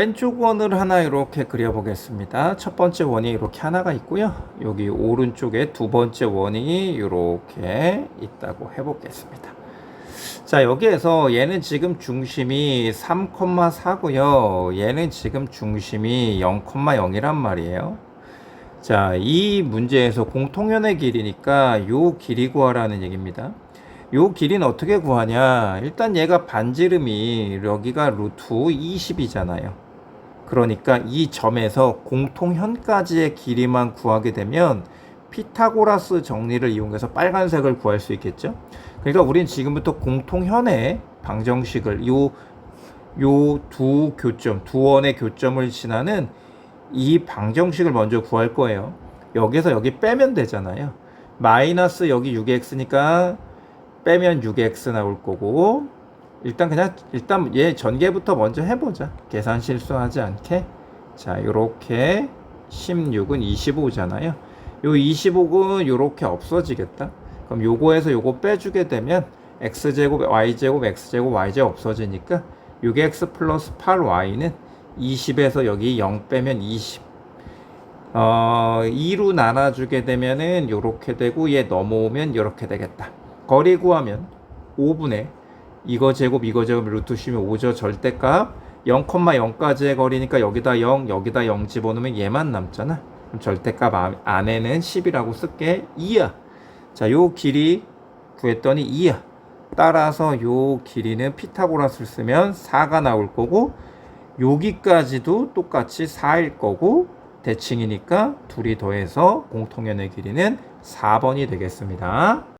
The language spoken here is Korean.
왼쪽 원을 하나 이렇게 그려보겠습니다. 첫 번째 원이 이렇게 하나가 있고요. 여기 오른쪽에 두 번째 원이 이렇게 있다고 해보겠습니다. 자, 여기에서 얘는 지금 중심이 3,4고요. 얘는 지금 중심이 0,0이란 말이에요. 자, 이 문제에서 공통연의 길이니까 요 길이 구하라는 얘기입니다. 요 길이는 어떻게 구하냐? 일단 얘가 반지름이 여기가 루트 20이잖아요. 그러니까 이 점에서 공통현까지의 길이만 구하게 되면 피타고라스 정리를 이용해서 빨간색을 구할 수 있겠죠? 그러니까 우린 지금부터 공통현의 방정식을 요 요 두 교점, 두 원의 교점을 지나는 이 방정식을 먼저 구할 거예요. 여기서 여기 빼면 되잖아요. 마이너스 여기 6x니까 빼면 6x 나올 거고 일단 그냥 일단 얘 전개부터 먼저 해보자. 계산 실수하지 않게. 자, 요렇게 16은 25잖아요. 요 25은 요렇게 없어지겠다. 그럼 요거에서 요거 빼주게 되면 x제곱, y제곱, x제곱, y제곱 없어지니까 6x 플러스 8y는 20에서 여기 0 빼면 20. 어, 2로 나눠주게 되면은 요렇게 되고 얘 넘어오면 요렇게 되겠다. 거리 구하면 5분의 이거 제곱 이거 제곱 루트 쉬면 5죠 절대값. 0,0까지의 거리니까 여기다 0 여기다 0 집어넣으면 얘만 남잖아. 그럼 절대값 안- 안에는 10이라고 쓸게. 2야. 자요 길이 구했더니 2야. 따라서 요 길이는 피타고라스를 쓰면 4가 나올 거고 여기까지도 똑같이 4일 거고 대칭이니까 둘이 더해서 공통연의 길이는 4번이 되겠습니다.